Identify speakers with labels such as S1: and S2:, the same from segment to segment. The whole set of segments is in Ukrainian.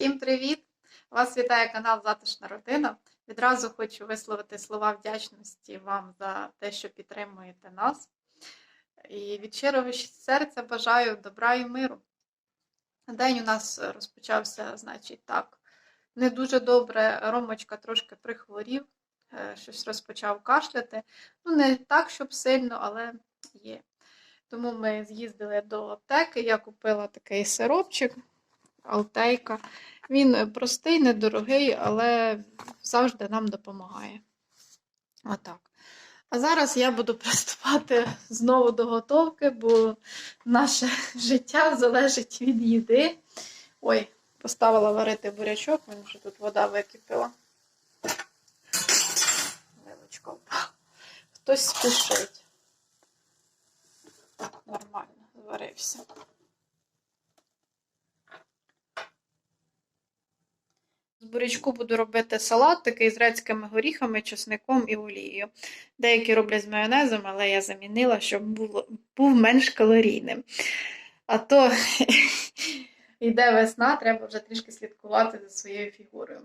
S1: Всім привіт! Вас вітає канал Затишна Родина. Відразу хочу висловити слова вдячності вам за те, що підтримуєте нас. І від щирого серця бажаю добра і миру. День у нас розпочався, значить, так, не дуже добре. Ромочка трошки прихворів, е, щось розпочав кашляти. Ну, не так, щоб сильно, але є. Тому ми з'їздили до аптеки. Я купила такий сиропчик, алтейка. Він простий, недорогий, але завжди нам допомагає. Отак. А зараз я буду приступати знову до готовки, бо наше життя залежить від їди. Ой, поставила варити бурячок, він вже тут вода википіла. Вилочка. Хтось спішить. Нормально, зварився. З бурячку буду робити салат такий з грецькими горіхами, чесником і олією. Деякі роблять з майонезом, але я замінила, щоб було, був менш калорійним. А то йде весна, треба вже трішки слідкувати за своєю фігурою.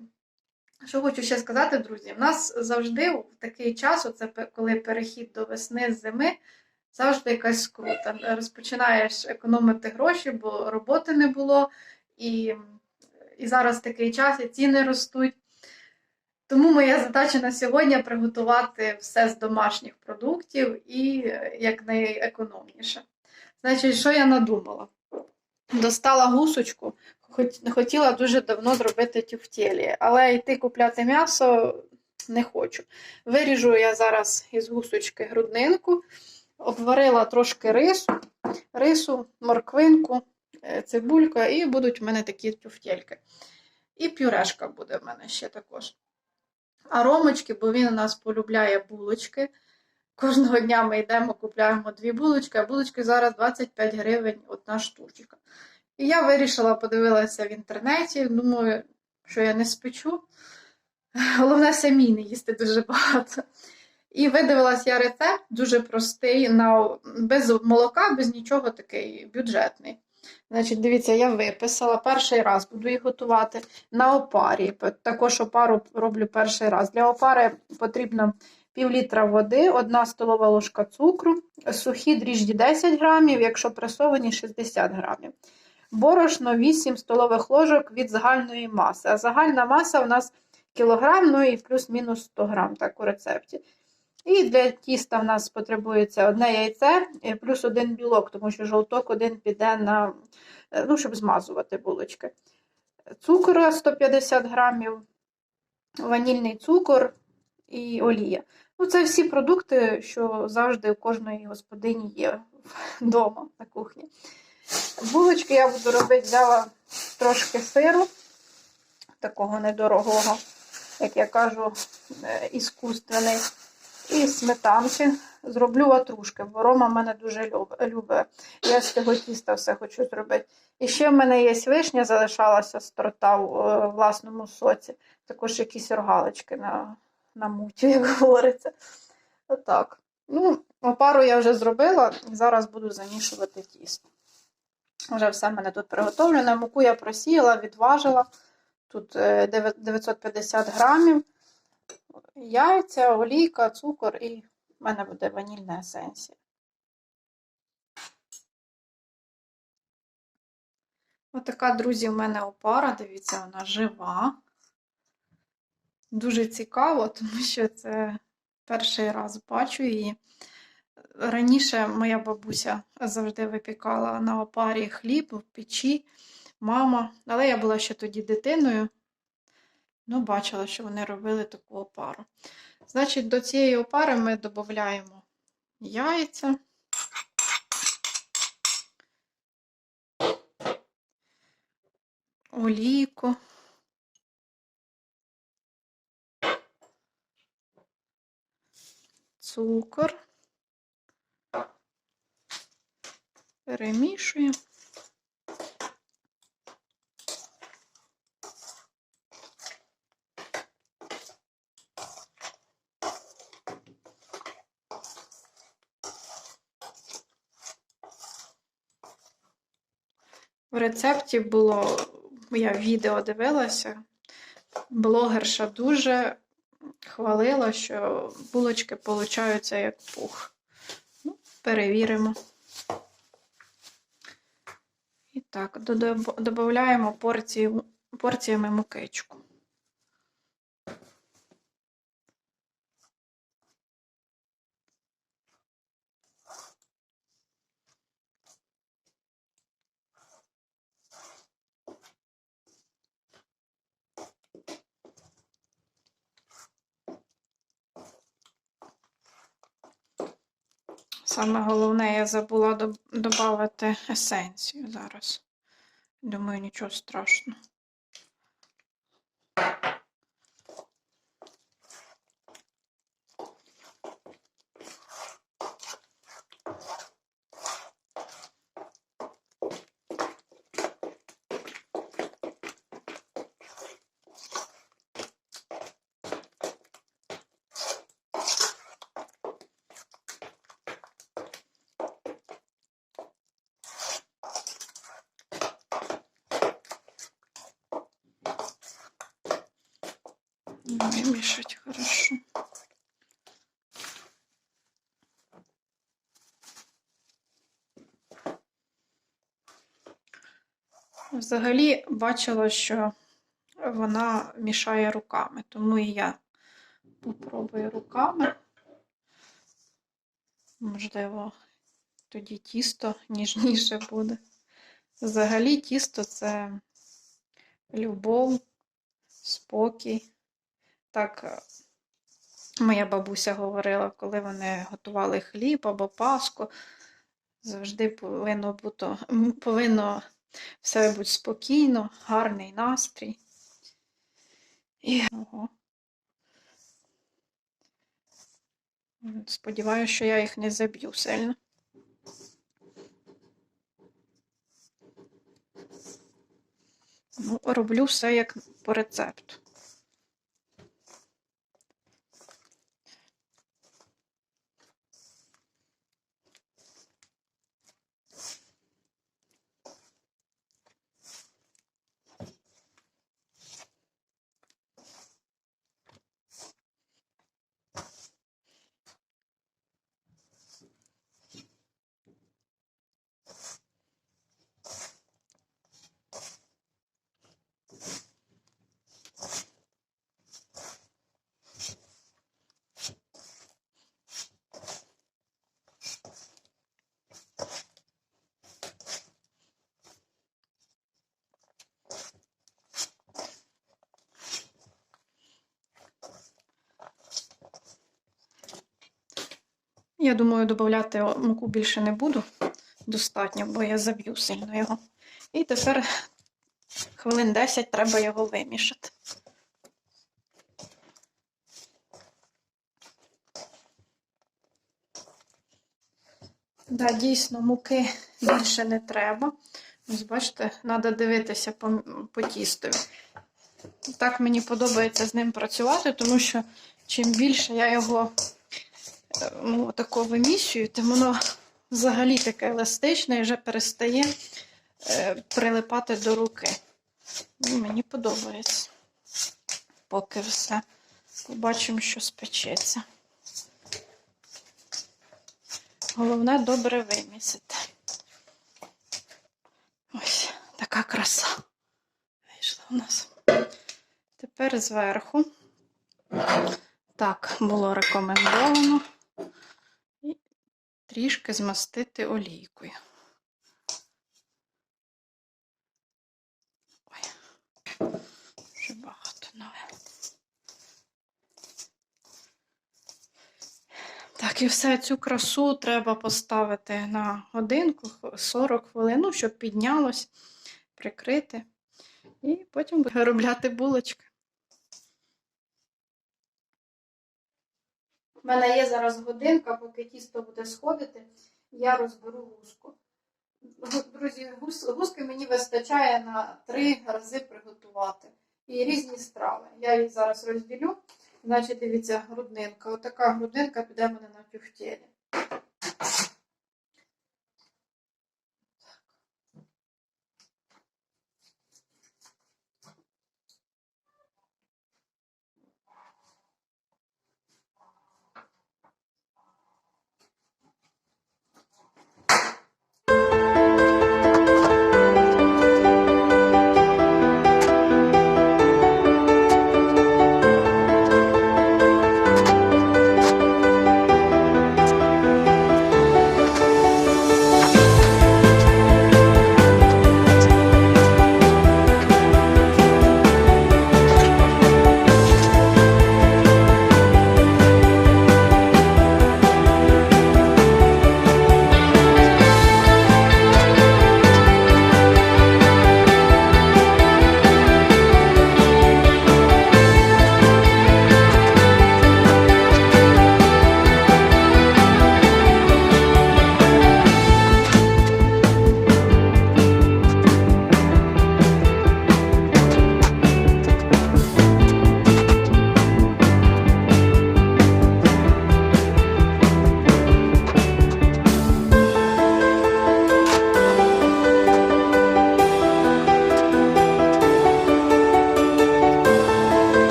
S1: Що хочу ще сказати, друзі, в нас завжди в такий час, оце коли перехід до весни з зими, завжди якась скрута. Розпочинаєш економити гроші, бо роботи не було. І і зараз такий час, і ціни ростуть. Тому моя задача на сьогодні приготувати все з домашніх продуктів і якнайекономніше. Значить, що я надумала? Достала гусочку, хотіла дуже давно зробити тюфтєлі, але йти купляти м'ясо не хочу. Виріжу я зараз із гусочки груднинку, обварила трошки рису, рису, морквинку. Е, цибулька, і будуть в мене такі тюфтельки. І пюрешка буде в мене ще також. А ромочки, бо він у нас полюбляє булочки. Кожного дня ми йдемо, купляємо дві булочки, а булочки зараз 25 гривень одна штучка. І я вирішила, подивилася в інтернеті, думаю, що я не спечу. Головне, самі не їсти дуже багато. І видивилась я рецепт дуже простий, на, без молока, без нічого такий бюджетний. Значить, дивіться, я виписала перший раз, буду їх готувати на опарі. Також опару роблю перший раз. Для опари потрібно пів літра води, 1 столова ложка цукру, сухі дріжджі 10 грамів, якщо пресовані 60 грамів. Борошно 8 столових ложок від загальної маси. А загальна маса у нас кілограм, ну і плюс-мінус 100 грам, так у рецепті. І для тіста в нас потребується одне яйце плюс один білок, тому що жовток один піде на, е, ну, щоб змазувати булочки. Цукор 150 грамів, ванільний цукор і олія. Ну, Це всі продукти, що завжди у кожної господині є вдома на кухні. Булочки я буду робити, взяла трошки сиру, такого недорогого, як я кажу, е, іскусственний і сметанки. Зроблю ватрушки, бо Рома мене дуже любить. Я з цього тіста все хочу зробити. І ще в мене є вишня, залишалася з торта в е, власному соці. Також якісь оргалочки на на муті, як говориться. Отак. Ну, Опару я вже зробила, і зараз буду замішувати тісто. Вже все в мене тут приготовлено. Муку я просіяла, відважила. Тут 950 е, грамів яйця, олійка, цукор і в мене буде ванільна есенція. Отака, друзі, у мене опара, дивіться, вона жива. Дуже цікаво, тому що це перший раз бачу її. Раніше моя бабуся завжди випікала на опарі хліб в печі, мама, але я була ще тоді дитиною. Ну, бачила, що вони робили таку опару. Значить, до цієї опари ми додаємо яйця. Олійку. Цукор. Перемішуємо. В рецепті було я відео дивилася, блогерша дуже хвалила, що булочки получаються як пух. Ну, перевіримо. І так, додаємо порціями мукичку. Саме головне, я забула додати есенцію зараз. Думаю, нічого страшного. Вымешать хорошо. Взагалі бачила, що вона мішає руками, тому і я попробую руками. Можливо, тоді тісто ніжніше буде. Взагалі, тісто це любов, спокій. Так, е, моя бабуся говорила, коли вони готували хліб або паску, завжди повинно бути, повинно все бути спокійно, гарний настрій. І. Сподіваюся, що я їх не заб'ю сильно. Ну, роблю все як по рецепту. Я думаю, додати муку більше не буду. Достатньо, бо я заб'ю сильно його. І тепер хвилин 10 треба його вимішати. Да, дійсно, муки більше не треба. Ось, бачите, треба дивитися по, по тістові. Так мені подобається з ним працювати, тому що чим більше я його тако виміщую, тим воно взагалі таке еластичне і вже перестає е, прилипати до руки. Ну, Мені подобається. Поки все. Побачимо, що спечеться. Головне добре вимісити. Ось така краса. Вийшла у нас. Тепер зверху. Так, було рекомендовано і трішки змастити олійкою. Ой, вже багато нове. Так, і все цю красу треба поставити на годинку 40 хвилин, ну, щоб піднялось, прикрити. І потім виробляти булочки. У мене є зараз годинка, поки тісто буде сходити, я розберу гуску. Друзі, гус, гуски мені вистачає на три рази приготувати. І різні страви. Я їх зараз розділю. Значить, дивіться, грудинка. Отака грудинка піде мене на тюфтєлі.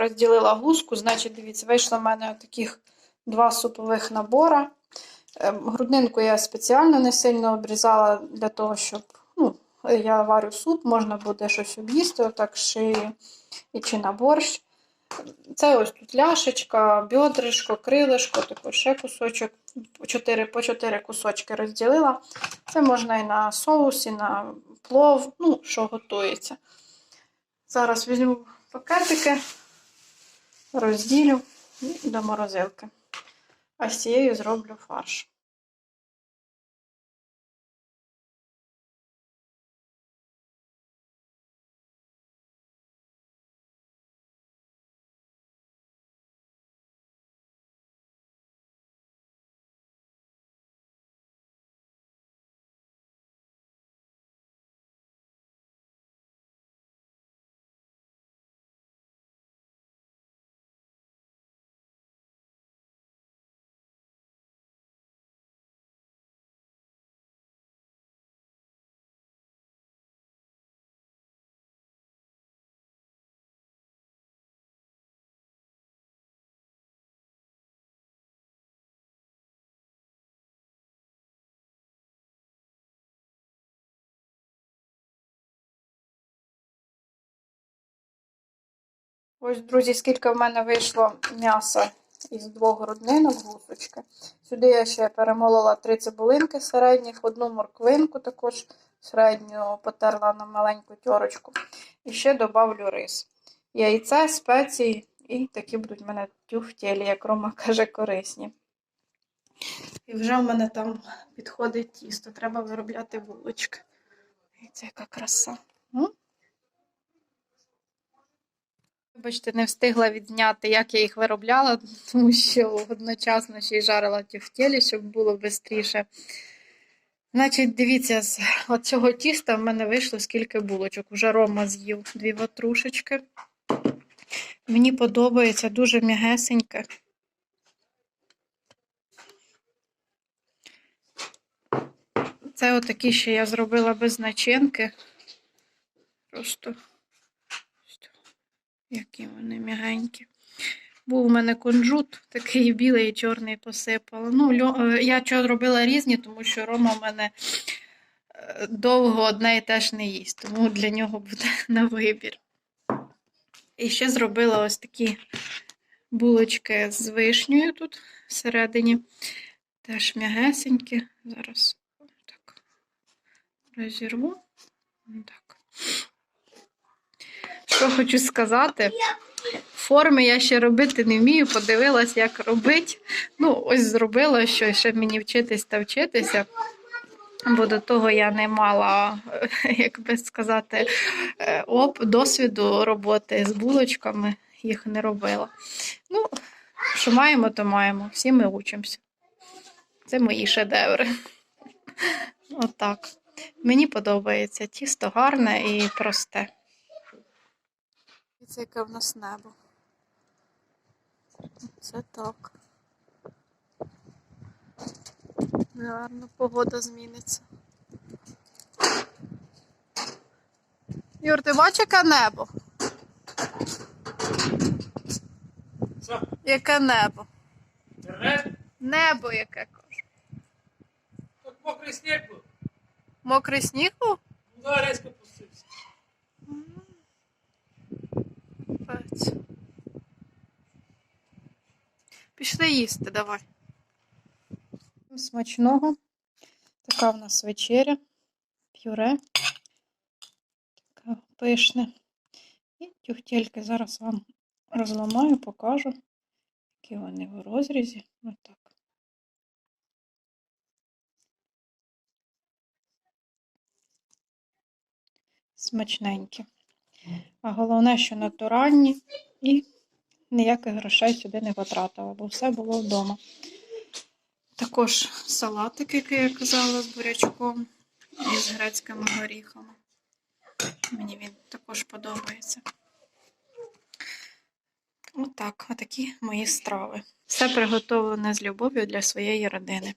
S1: Розділила гуску, значить, дивіться, вийшло в мене таких два супових набора. Ем, Грудинку я спеціально не сильно обрізала для того, щоб ну, я варю суп, можна буде щось об'їсти, отак шиї і чи на борщ. Це ось тут ляшечка, бьодришко, крилишко, також ще кусочок. По 4, по 4 кусочки розділила. Це можна і на соус, і на плов, ну, що готується. Зараз візьму пакетики, розділю до морозилки. А з цією зроблю фарш. Ось, друзі, скільки в мене вийшло м'яса із двох груднинок, гусочки. Сюди я ще перемолола три цибулинки середніх, одну морквинку також середню потерла на маленьку тьорочку. І ще добавлю рис. Яйце, спеції і такі будуть в мене тюфтєлі, як Рома каже, корисні. І вже в мене там підходить тісто. Треба виробляти булочки. Це яка краса. Вибачте, не встигла відзняти, як я їх виробляла, тому що одночасно ще й жарила тюфтєлі, щоб було швидше. Значить, дивіться, з цього тіста в мене вийшло скільки булочок. Уже Рома з'їв дві ватрушечки. Мені подобається дуже м'ягесеньке. Це отакі ще я зробила без начинки. Просто які вони м'ягенькі. Був у мене кунжут, такий білий і чорний посипала. Ну, е, Я чого робила різні, тому що Рома в мене е, довго одне і теж не їсть, тому для нього буде на вибір. І ще зробила ось такі булочки з вишнею тут всередині. Теж м'ягесенькі. Зараз так розірву. Так. Що хочу сказати, форми я ще робити не вмію, подивилась, як робити. Ну, ось зробила, що ще мені вчитись та вчитися. Бо до того я не мала, як би сказати, е, оп, досвіду роботи з булочками, їх не робила. Ну, що маємо, то маємо. Всі ми учимося. Це мої шедеври. Отак. Мені подобається. Тісто гарне і просте. Це яке в нас небо. Це так. Гарно, погода зміниться. Юр, ти бачиш, яке небо?
S2: Що?
S1: Яке небо?
S2: Інтернет?
S1: Небо яке кажу.
S2: Тут мокрий сніг був.
S1: Мокрий сніг був?
S2: Ну, да, пустився.
S1: Пішли їсти, давай. Смачного. Така в нас вечеря. Пюре. Така пишне. І тюхтельки зараз вам розламаю, покажу, які вони в розрізі. Отак. Смачненькі. А головне, що натуральні і ніяких грошей сюди не потратила, бо все було вдома. Також салатик, який я казала, з бурячком і з грецькими горіхами. Мені він також подобається. Отак, отакі мої страви. Все приготовлене з любов'ю для своєї родини.